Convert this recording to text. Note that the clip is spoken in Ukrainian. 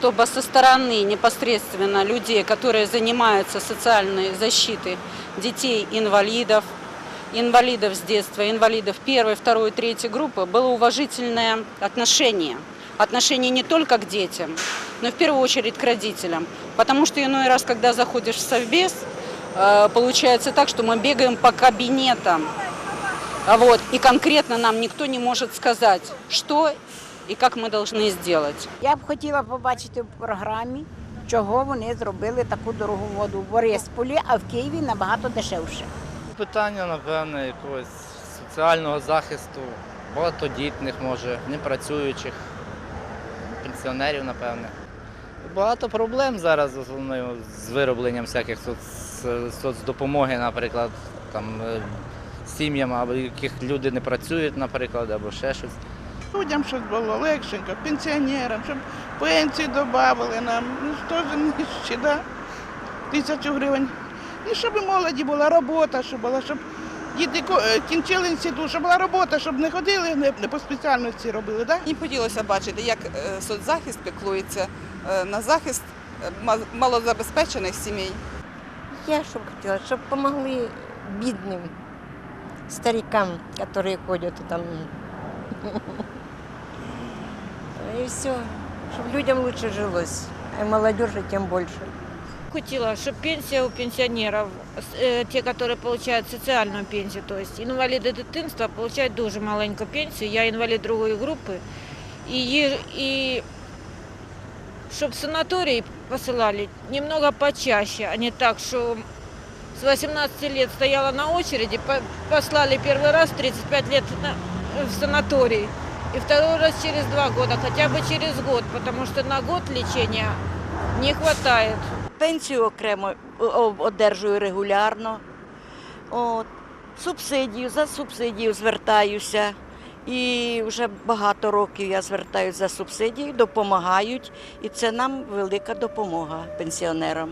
чтобы со стороны непосредственно людей, которые занимаются социальной защитой детей-инвалидов, инвалидов с детства, инвалидов первой, второй, третьей группы, было уважительное отношение. Отношение не только к детям, но в первую очередь к родителям. Потому что иной раз, когда заходишь в совбез, э, получается так, что мы бегаем по кабинетам. Вот. И конкретно нам никто не может сказать, что и как мы должны сделать. Я б хотіла побачити в програмі, чого вони зробили таку дорогу воду в Борисполі, а в Києві набагато дешевше. Питання, напевне, якогось соціального захисту, багатодітних, може, непрацюючих, пенсіонерів, напевне. Багато проблем зараз ну, з виробленням всяких соц, соцдопомоги, наприклад, там, е, сім'ям, або яких люди не працюють, наприклад, або ще щось. Людям щось було легшенько, пенсіонерам, щоб пенсію додали нам, ну теж нижче, да? тисячу гривень. І щоб і молоді була робота, щоб була, щоб діти ко- е, кінчили інститут, щоб була робота, щоб не ходили, не, не по спеціальності робили. Да? Мені б хотілося бачити, як е, соцзахист піклується е, на захист е, ма- малозабезпечених сімей. Я что хотела, чтобы помогли бедным старикам, которые ходят там. И все, чтобы людям лучше жилось, а молодежи тем больше. Хотела, чтобы пенсия у пенсионеров, э, те, которые получают социальную пенсию, то есть инвалиды дитинства получают дуже маленькую пенсию, я инвалид другой группы, и, е- и чтобы санатории посылали немного почаще, а не так, что с 18 лет стояла на очереди, по- послали первый раз 35 лет в санаторий, и второй раз через два года, хотя бы через год, потому что на год лечения не хватает. Пенсію окремо одержую регулярно. От. Субсидію, за субсидію звертаюся. І вже багато років я звертаюся за субсидію, допомагають, і це нам велика допомога пенсіонерам.